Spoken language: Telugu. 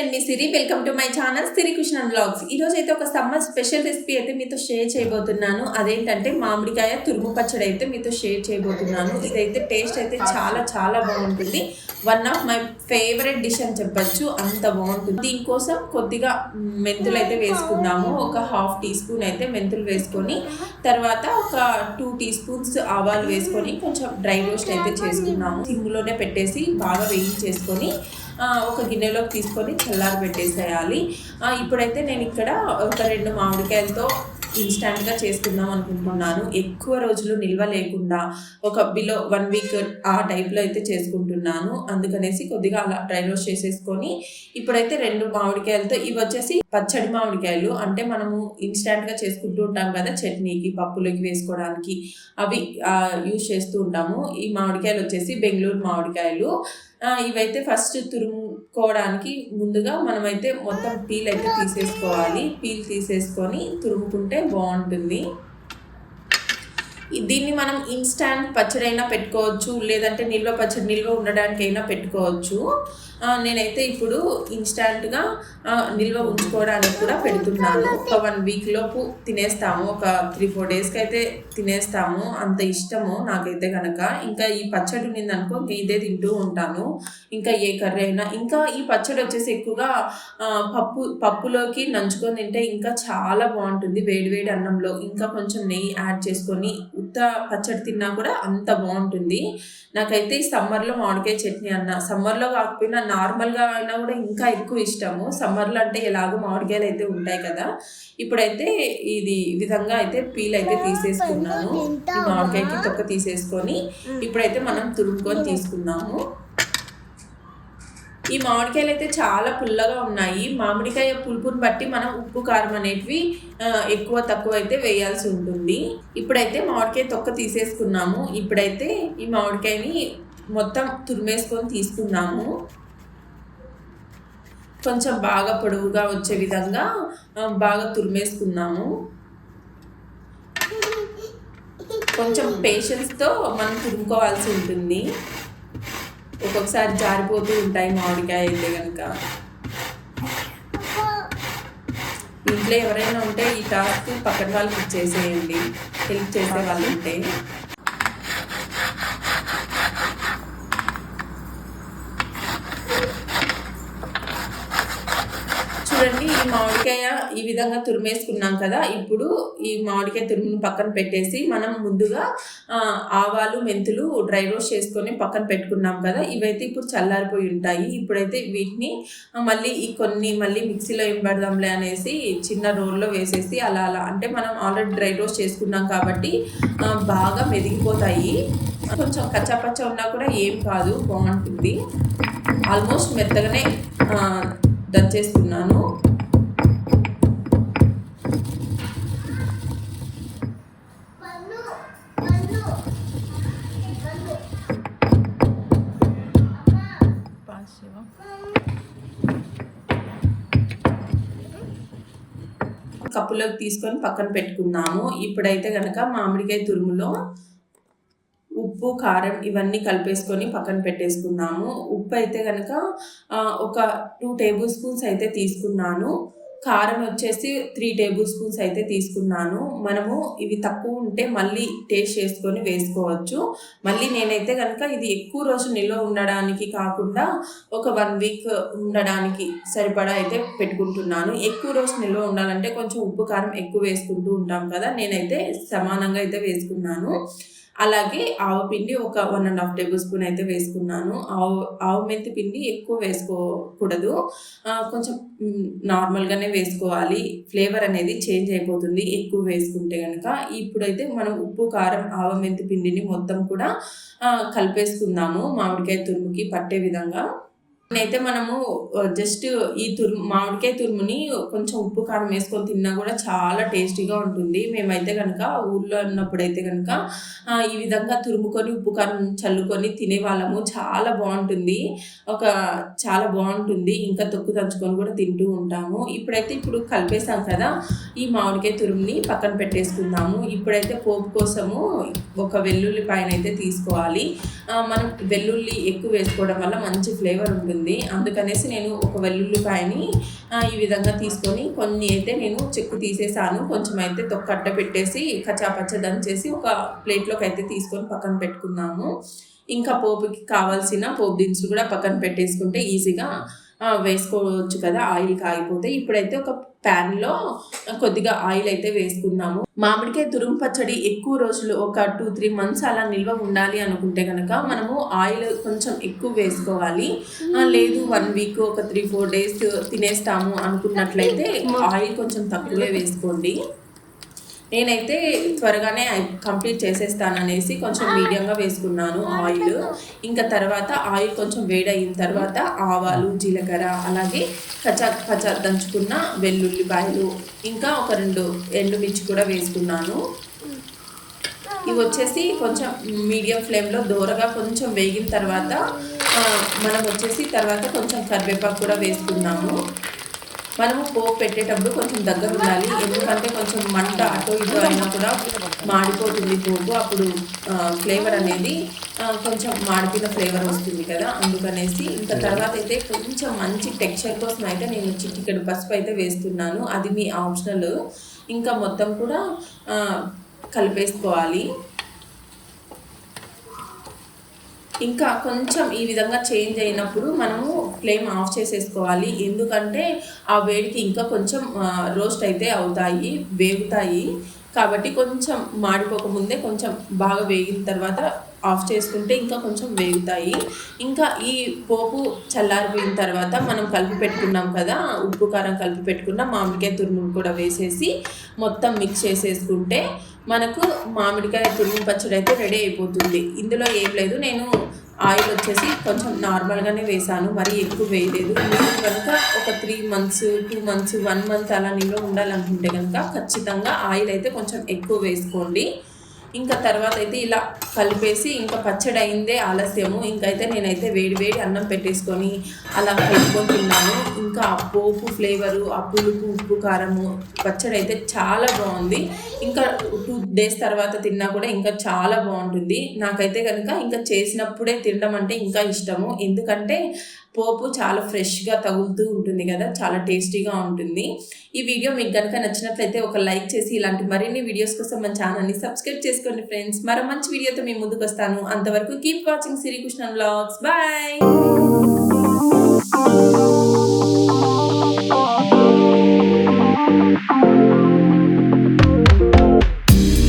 నేను మీ Siri. Welcome to my channel Siri Krishna blogs. ఈ రోజు అయితే ఒక సమ్మర్ స్పెషల్ రెసిపీ అయితే మీతో షేర్ చేయబోతున్నాను. అదేంటంటే మామిడికాయ తురుము పచ్చడి అయితే మీతో షేర్ చేయబోతున్నాను. ఇదైతే టేస్ట్ అయితే చాలా చాలా బాగుంటుంది. One of my favourite dish అని చెప్పొచ్చు. అంత బాగుంటుంది. దీనికోసం కొద్దిగా మెంతులు అయితే వేసుకుందాము. ఒక హాఫ్ టీ స్పూన్ అయితే మెంతులు వేసుకొని తర్వాత ఒక టూ టీ స్పూన్స్ ఆవాలు వేసుకొని కొంచెం డ్రై రోస్ట్ అయితే చేసుకున్నాము సిమ్లోనే పెట్టేసి బాగా వేయించేసుకొని ఒక గిన్నెలోకి తీసుకొని చల్లారి పెట్టేసేయాలి. ఇప్పుడైతే నేను ఇక్కడ ఒక రెండు మామిడికాయలతో ఇన్స్టాంట్గా చేసుకుందాం అనుకుంటున్నాను. ఎక్కువ రోజులు నిల్వ లేకుండా ఒక బిలో వన్ వీక్ ఆ టైప్లో అయితే చేసుకుంటున్నాను. అందుకనేసి కొద్దిగా అలా డ్రై రోస్ట్ చేసేసుకొని ఇప్పుడైతే రెండు మామిడికాయలతో ఇవి వచ్చేసి పచ్చడి మామిడికాయలు. అంటే మనము ఇన్స్టాంట్గా చేసుకుంటూ ఉంటాం కదా చట్నీకి పప్పులోకి వేసుకోవడానికి. అవి యూజ్ చేస్తూ ఉంటాము. ఈ మామిడికాయలు వచ్చేసి బెంగళూరు మామిడికాయలు. ఇవైతే ఫస్ట్ తురుముకోవడానికి ముందుగా మనమైతే మొత్తం పీల్ అయితే తీసేసుకోవాలి. పీల్ తీసేసుకొని తురుముకుంటే బాగుంటుంది. దీన్ని మనం ఇన్స్టాంట్ పచ్చడి అయినా పెట్టుకోవచ్చు. లేదంటే నిల్వ పచ్చడి నిల్వ ఉండడానికి అయినా పెట్టుకోవచ్చు. నేనైతే ఇప్పుడు ఇన్స్టాంట్గా నిల్వ ఉంచుకోవడానికి కూడా పెడుతున్నాను. ఒక వన్ వీక్ లోపు తినేస్తాము. ఒక త్రీ ఫోర్ డేస్కి అయితే తినేస్తాము. అంత ఇష్టము నాకైతే కనుక ఇంకా ఈ పచ్చడి ఉన్నింది అనుకో ఇదే తింటూ ఉంటాను. ఇంకా ఏ కర్రీ అయినా ఇంకా ఈ పచ్చడి వచ్చేసి ఎక్కువగా పప్పు పప్పులోకి నంచుకొని తింటే ఇంకా చాలా బాగుంటుంది. వేడి వేడి అన్నంలో ఇంకా కొంచెం నెయ్యి యాడ్ చేసుకొని ఉత్త పచ్చడి తిన్నా కూడా అంత బాగుంటుంది. నాకైతే ఈ సమ్మర్లో మామిడికాయ చట్నీ అన్న సమ్మర్లో కాకపోయినా నార్మల్గా అయినా కూడా ఇంకా ఎక్కువ ఇష్టము. సమ్మర్లో అంటే ఎలాగో మామిడికాయలు అయితే ఉంటాయి కదా. ఇప్పుడైతే ఇది విధంగా అయితే పీల్ అయితే తీసేసుకున్నాను ఈ మామిడికాయకి తొక్క తీసేసుకొని ఇప్పుడైతే మనం తురుముకొని తీసుకున్నాము. ఈ మామిడికాయలు అయితే చాలా పుల్లగా ఉన్నాయి. మామిడికాయ పులుపుని బట్టి మనం ఉప్పు కారం అనేటివి ఎక్కువ తక్కువ అయితే వేయాల్సి ఉంటుంది. ఇప్పుడైతే మామిడికాయ తొక్క తీసేసుకున్నాము. ఇప్పుడైతే ఈ మామిడికాయని మొత్తం తురిమేసుకొని తీసుకున్నాము. కొంచెం బాగా పొడవుగా వచ్చే విధంగా బాగా తురిమేసుకున్నాము కొంచెం పేషెన్స్తో మనం తురుముకోవాల్సి ఉంటుంది. ఒక్కొక్కసారి జారిపోతూ ఉంటాయి మామిడికాయ అయితే కనుక ఇంట్లో ఎవరైనా ఉంటే ఈ టాస్క్ పక్కన వాళ్ళకి ఇచ్చేసేయండి. హెల్ప్ చేసే వాళ్ళు ఉంటే. ఈ మామిడికాయ ఈ విధంగా తురిమేసుకున్నాం కదా ఇప్పుడు ఈ మామిడికాయ తురుమును పక్కన పెట్టేసి మనం ముందుగా ఆవాలు మెంతులు డ్రై రోస్ట్ చేసుకొని పక్కన పెట్టుకున్నాం కదా ఇవైతే ఇప్పుడు చల్లారిపోయి ఉంటాయి. ఇప్పుడైతే వీటిని మళ్ళీ ఈ కొన్ని మళ్ళీ మిక్సీలో ఏం పెడదాంలే అనేసి చిన్న రోల్లో వేసేసి అలా అలా అంటే మనం ఆల్రెడీ డ్రై రోస్ట్ చేసుకున్నాం కాబట్టి బాగా మెదిగిపోతాయి. కొంచెం కచ్చాపచ్చ ఉన్నా కూడా ఏం కాదు బాగుంటుంది. ఆల్మోస్ట్ మెత్తగానే దంచేస్తున్నాను. కప్పులోకి తీసుకొని పక్కన పెట్టుకున్నాము. ఇప్పుడైతే కనుక మామిడికాయ తురుములో ఉప్పు కారం ఇవన్నీ కలిపేసుకొని పక్కన పెట్టేసుకున్నాము. ఉప్పు అయితే కనుక ఒక టూ టేబుల్ స్పూన్స్ అయితే తీసుకున్నాను. కారం వచ్చేసి త్రీ టేబుల్ స్పూన్స్ అయితే తీసుకున్నాను. మనము ఇవి తక్కువ ఉంటే మళ్ళీ టేస్ట్ చేసుకొని వేసుకోవచ్చు. మళ్ళీ నేనైతే కనుక ఇది ఎక్కువ రోజు నిల్వ ఉండడానికి కాకుండా ఒక వన్ వీక్ ఉండడానికి సరిపడా అయితే పెట్టుకుంటున్నాను. ఎక్కువ రోజు నిల్వ ఉండాలంటే కొంచెం ఉప్పు కారం ఎక్కువ వేసుకుంటూ ఉంటాం కదా నేనైతే సమానంగా అయితే వేసుకున్నాను. అలాగే ఆవు పిండి ఒక one and half tablespoon అయితే వేసుకున్నాను. ఆవు ఆవు మెంతి పిండి ఎక్కువ వేసుకోకూడదు. కొంచెం నార్మల్గానే వేసుకోవాలి. ఫ్లేవర్ అనేది చేంజ్ అయిపోతుంది ఎక్కువ వేసుకుంటే కనుక ఇప్పుడైతే మనం ఉప్పు కారం ఆవ మెంతి పిండిని మొత్తం కూడా కలిపేసుకుందాము. మామిడికాయ తురుముకి పట్టే విధంగా. అయితే మనము జస్ట్ ఈ తురుము మామిడికాయ తురుముని కొంచెం ఉప్పు కారం వేసుకొని తిన్నా కూడా చాలా టేస్టీగా ఉంటుంది. మేమైతే కనుక ఊర్లో ఉన్నప్పుడైతే కనుక ఈ విధంగా తురుముకొని ఉప్పు కారం చల్లుకొని తినేవాళ్ళము చాలా బాగుంటుంది. ఒక చాలా బాగుంటుంది. ఇంకా తొక్కు దంచుకొని కూడా తింటూ ఉంటాము. ఇప్పుడైతే ఇప్పుడు కలిపేసాం కదా ఈ మామిడికాయ తురుముని పక్కన పెట్టేసుకుందాము. ఇప్పుడైతే పోపు కోసము ఒక వెల్లుల్లి పైన అయితే తీసుకోవాలి మనం వెల్లుల్లి ఎక్కువ వేసుకోవడం వల్ల మంచి ఫ్లేవర్ ఉంటుంది. ఉంటుంది అందుకనేసి నేను ఒక వెల్లుల్లిపాయని ఈ విధంగా తీసుకొని కొన్ని అయితే నేను చెక్కు తీసేసాను. కొంచెం అయితే తొక్కట్ట పెట్టేసి కచ్చాపచ్చ దంచేసి ఒక ప్లేట్లోకి అయితే తీసుకొని పక్కన పెట్టుకున్నాము. ఇంకా పోపుకి కావాల్సిన పోపు దినుసులు కూడా పక్కన పెట్టేసుకుంటే ఈజీగా వేసుకోవచ్చు కదా ఆయిల్ కాగిపోతే. ఇప్పుడైతే ఒక ప్యాన్లో కొద్దిగా ఆయిల్ అయితే వేసుకున్నాము. మామిడికాయ తురుము పచ్చడి ఎక్కువ రోజులు ఒక టూ త్రీ మంత్స్ అలా నిల్వ ఉండాలి అనుకుంటే కనుక మనము ఆయిల్ కొంచెం ఎక్కువ వేసుకోవాలి. లేదు వన్ వీక్ ఒక త్రీ ఫోర్ డేస్ తినేస్తాము అనుకున్నట్లయితే ఆయిల్ కొంచెం తక్కువే వేసుకోండి. నేనైతే త్వరగానే కంప్లీట్ చేసేస్తాననేసి కొంచెం మీడియంగా వేసుకున్నాను ఆయిల్. ఇంకా తర్వాత ఆయిల్ కొంచెం వేడయిన తర్వాత ఆవాలు జీలకర్ర అలాగే కచా కచా దంచుకున్న వెల్లుల్లిపాయలు ఇంకా ఒక రెండు ఎండుమిర్చి కూడా వేసుకున్నాను. ఇవి వచ్చేసి కొంచెం మీడియం ఫ్లేమ్లో దూరగా కొంచెం వేగిన తర్వాత మనం వచ్చేసి తర్వాత కొంచెం కరివేపాకు కూడా వేసుకున్నాము. మనము పోపు పెట్టేటప్పుడు కొంచెం దగ్గర ఉండాలి. ఎందుకంటే కొంచెం మంట అటు ఇటు అయినా కూడా మాడిపోతుంది పోపు. అప్పుడు ఫ్లేవర్ అనేది కొంచెం మాడిపోయిన ఫ్లేవర్ వస్తుంది కదా అందుకనేసి. ఇంకా తర్వాత అయితే కొంచెం మంచి టెక్స్చర్ కోసం అయితే నేను చిటికెడు పసుపు అయితే వేస్తున్నాను. అది మీ ఆప్షనల్. ఇంకా మొత్తం కూడా కలిపేసుకోవాలి. ఇంకా కొంచెం ఈ విధంగా చేంజ్ అయినప్పుడు మనము ఫ్లేమ్ ఆఫ్ చేసేసుకోవాలి. ఎందుకంటే ఆ వేడికి ఇంకా కొంచెం రోస్ట్ అయితే అవుతాయి వేగుతాయి. కాబట్టి కొంచెం మాడిపోకముందే కొంచెం బాగా వేగిన తర్వాత ఆఫ్ చేసుకుంటే ఇంకా కొంచెం వేగుతాయి. ఇంకా ఈ పోపు చల్లారిపోయిన తర్వాత మనం కలిపి పెట్టుకున్నాం కదా ఉప్పు కారం కలిపి పెట్టుకున్న మామిడికాయ తురుము కూడా వేసేసి మొత్తం మిక్స్ చేసేసుకుంటే మనకు మామిడికాయ తురుము పచ్చడి అయితే రెడీ అయిపోతుంది. ఇందులో ఏం లేదు నేను ఆయిల్ వచ్చేసి కొంచెం నార్మల్గానే వేసాను మరీ ఎక్కువ వేయలేదు. మీరు కనుక ఒక three months two months one month అలా నిల్వ ఉండాలనుకుంటే కనుక ఖచ్చితంగా ఆయిల్ అయితే కొంచెం ఎక్కువ వేసుకోండి. ఇంకా తర్వాత అయితే ఇలా కలిపేసి ఇంకా పచ్చడి అయిందే ఆలస్యము. ఇంకైతే నేనైతే వేడి వేడి అన్నం పెట్టేసుకొని అలా కలుపుకొని తిన్నాను. ఇంకా ఆ పోపు ఫ్లేవరు ఆ పులుపు ఉప్పు కారము పచ్చడి అయితే చాలా బాగుంది. ఇంకా టూ డేస్ తర్వాత తిన్నా కూడా ఇంకా చాలా బాగుంటుంది. నాకైతే కనుక ఇంకా చేసినప్పుడే తినడం అంటే ఇంకా ఇష్టము. ఎందుకంటే పోపు చాలా ఫ్రెష్గా తగులుతూ ఉంటుంది కదా చాలా టేస్టీగా ఉంటుంది. ఈ వీడియో మీకు కనుక నచ్చినట్లయితే ఒక లైక్ చేసి ఇలాంటి మరిన్ని వీడియోస్ కోసం మన ఛానల్ని సబ్స్క్రైబ్ చేసుకోండి ఫ్రెండ్స్. మరో మంచి వీడియోతో మీ ముందుకు వస్తాను. అంతవరకు keep watching Srikrishna blogs bye